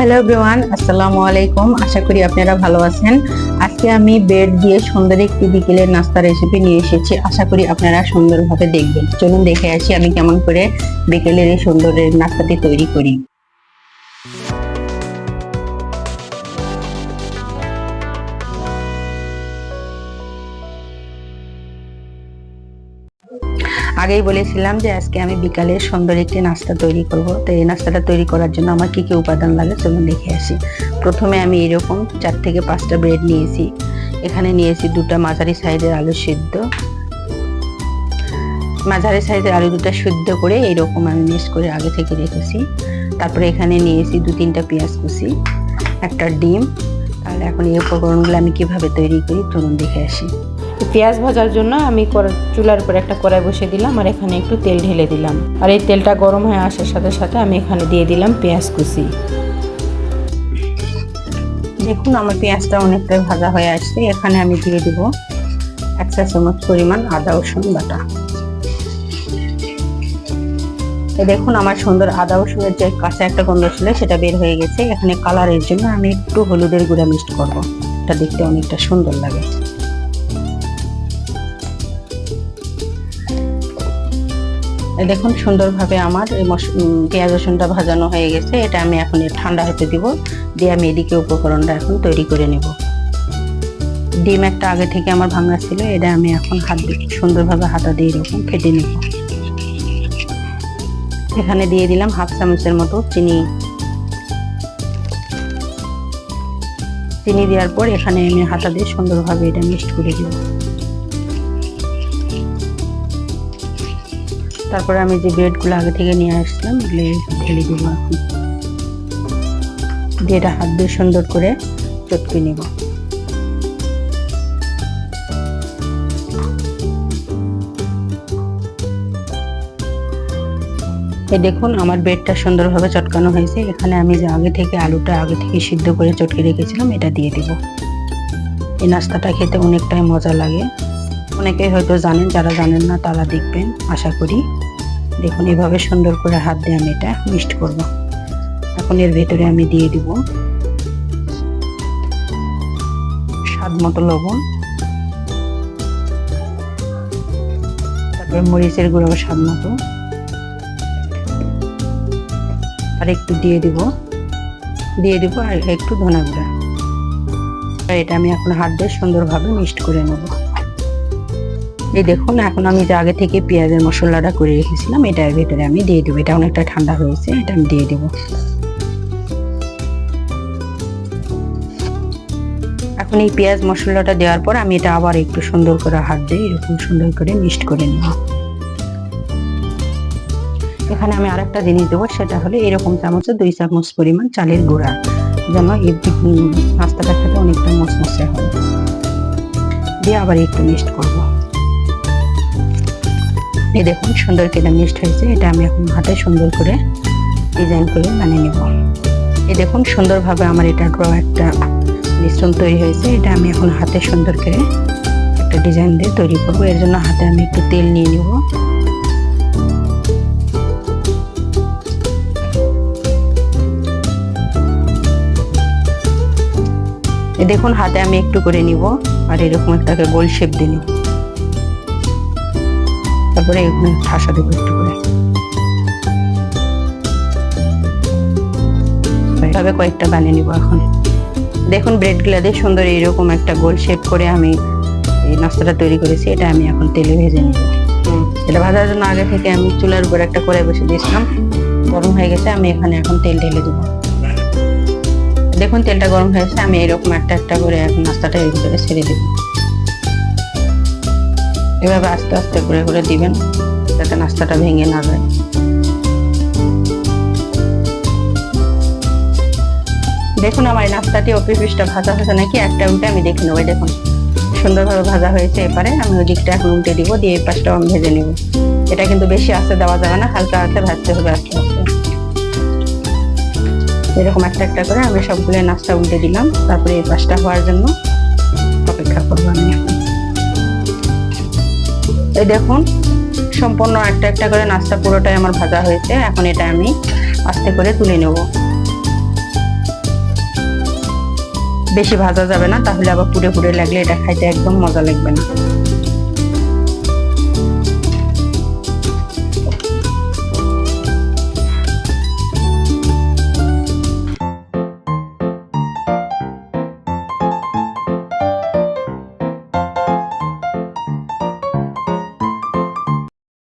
Hello everyone আসসালামু আলাইকুম আশা করি আপনারা ভালো আছেন। আজকে আমি বেড দিয়ে সুন্দর একটি বিকেলের নাস্তা রেসিপি নিয়ে এসেছি। আশা করি আপনারা সুন্দরভাবে দেখবেন। চলুন দেখে আসি আমি কেমন করে বিকেলের এই সুন্দরের নাস্তাটি তৈরি করি। আগেই বলেছিলাম যে আজকে আমি বিকালে সুন্দর একটি নাস্তা তৈরি করব। তো এই নাস্তাটা তৈরি করার জন্য আমার কি কি উপাদান লাগে চলুন দেখে আসি। প্রথমে আমি এরকম চার থেকে পাঁচটা ব্রেড নিয়েছি। এখানে নিয়েছি দুটো মাঝারি সাইজের আলু সিদ্ধ। মাঝারি সাইজের আলু দুটো সিদ্ধ করে এইরকম আমি মিক্স করে আগে থেকে রেখেছি। তারপরে এখানে নিয়েছি দু তিনটা পেঁয়াজ কুচি, একটা ডিম। তাহলে এখন এই উপকরণগুলো আমি কীভাবে তৈরি করি চলুন দেখে আসি। পেঁয়াজ ভাজার জন্য আমি চুলার উপর একটা কড়াই বসিয়ে দিলাম আর এখানে একটু তেল ঢেলে দিলাম। আর এই তেলটা গরম হয়ে আসার সাথে সাথে আমি এখানে দিয়ে দিলাম পেঁয়াজ কুচি। দেখুন, আমার পেঁয়াজটা অনেকটা ভাজা হয়ে আসছে। এখানে আমি দিয়ে দিব এক চা চামচ পরিমাণ আদা, রসুন বাটা। দেখুন, আমার সুন্দর আদা, রসুনের যে কাঁচা একটা গন্ধ ছিল, সেটা বের হয়ে গেছে। এখানে কালারের জন্য আমি একটু হলুদের গুঁড়া মিক্সড করব। এটা দেখতে অনেকটা সুন্দর লাগে। দেখুন, সুন্দরভাবে আমার পেঁয়াজ রসুনটা ভাজানো হয়ে গেছে। এটা আমি এখন ঠান্ডা হতে দিব। দিয়ে আমি এদিকে উপকরণটা এখন তৈরি করে নেব। ডিম একটা আগে থেকে আমার ভাঙা ছিল, এটা আমি এখন হাত সুন্দরভাবে হাতা দিয়ে এরকম ফেটে নেব। এখানে দিয়ে দিলাম হাফ চামচের মতো চিনি। চিনি দেওয়ার পর এখানে আমি হাতা দিয়ে সুন্দরভাবে এটা মিক্সড করে দিব। তারপরে আমি যে ব্রেডগুলো আগে থেকে নিয়ে আসলাম এগুলো ঢেলে দেবো এখন। দিয়ে হাত দিয়ে সুন্দর করে চটকে নেব। এই দেখুন, আমার বেডটা সুন্দরভাবে চটকানো হয়েছে। এখানে আমি যে আগে থেকে আলুটা আগে থেকে সিদ্ধ করে চটকে রেখেছিলাম, এটা দিয়ে দেব। এই নাস্তাটা খেতে অনেকটাই মজা লাগে। অনেকেই হয়তো জানেন, যারা জানেন না, তারা দেখবেন, আশা করি। দেখুন, এভাবে সুন্দর করে হাত দিয়ে আমি এটা মিক্সড করব। এখন এর ভেতরে আমি দিয়ে দিব স্বাদ মতো লবণ, তারপরে মরিচের গুঁড়ো স্বাদ মতো, আর একটু দিয়ে দিব দিয়ে দিব আর একটু ধনা গুঁড়া। এটা আমি এখন হাত দিয়ে সুন্দরভাবে মিক্সড করে নেব। এই দেখুন, এখন আমি যে আগে থেকে পেঁয়াজের মশলাটা করে রেখেছিলাম, এটার ভেতরে আমি দিয়ে দেবো। এটা অনেকটা ঠান্ডা হয়েছে, এটা আমি দিয়ে দেবো। এখন এই পেঁয়াজ মশলাটা দেওয়ার পর আমি এটা আবার একটু সুন্দর করে হাত দিয়ে এরকম সুন্দর করে মিক্সড করে নেব। এখানে আমি আরেকটা জিনিস দেবো, সেটা হলো এরকম চামচে দুই চামচ পরিমাণ চালের গুঁড়া, যেন এই নাস্তাটা খেতে অনেকটা মচমচে হয়। দিয়ে আবার একটু মিক্সড করব। এই দেখুন, সুন্দর কেটে মিক্সড হয়েছে। এটা আমি এখন হাতে সুন্দর করে ডিজাইন করে বানিয়ে নেব। এই দেখুন, সুন্দরভাবে আমার এটা ড্র একটা মিশ্রণ তৈরি হয়েছে। এটা আমি এখন হাতে সুন্দর করে একটা ডিজাইন দিয়ে তৈরি করব। এর জন্য হাতে আমি একটু তেল নিয়ে নেব। দেখুন, হাতে আমি একটু করে নিব। আর এরকম একটাকে গোল শেপ দিয়ে নিব। তারপরে এখানে ঠাসা দেবো একটু করে। এভাবে কয়েকটা বানিয়ে নিব এখন। দেখুন ব্রেডগুলা দিয়ে সুন্দর এরকম একটা গোল শেপ করে আমি এই নাস্তাটা তৈরি করেছি এটা আমি এখন তেলে ভেজে নিব। এটা ভাজার জন্য আগে থেকে আমি চুলার উপর একটা করে বসে দিয়েছিলাম গরম হয়ে গেছে আমি এখানে এখন তেল ঢেলে দেবো। দেখুন তেলটা গরম হয়েছে আমি এরকম একটা একটা করে এখন নাস্তাটা এর ভিতরে ছেড়ে দেবো। এভাবে আস্তে আস্তে করে করে দিবেন, যাতে নাস্তাটা ভেঙে না যায়। দেখুন আমার এই নাস্তাটি অপি পিসটা ভাজা হয়েছে নাকি? একটা উল্টে আমি দেখে নেব দেখুন। সুন্দরভাবে ভাজা হয়েছে এপারে, আমি ওই দিকটা এখন উল্টে দিব, দিয়ে এই পাশটাও আমি ভেজে নেব। এটা কিন্তু বেশি আস্তে দেওয়া যাবে না, হালকা আস্তে ভাজতে হবে আস্তে আস্তে এরকম একটা একটা করে আমি সবগুলো নাস্তা উল্টে দিলাম, তারপরে এই পাশটা হওয়ার জন্য অপেক্ষা করব আমি এই দেখুন, সম্পূর্ণ একটা একটা করে নাস্তা পুরোটাই আমার ভাজা হয়েছে। এখন এটা আমি আস্তে করে তুলে নেব। বেশি ভাজা যাবে না, তাহলে আবার পুড়ে পুড়ে লাগলে এটা খাইতে একদম মজা লাগবে না।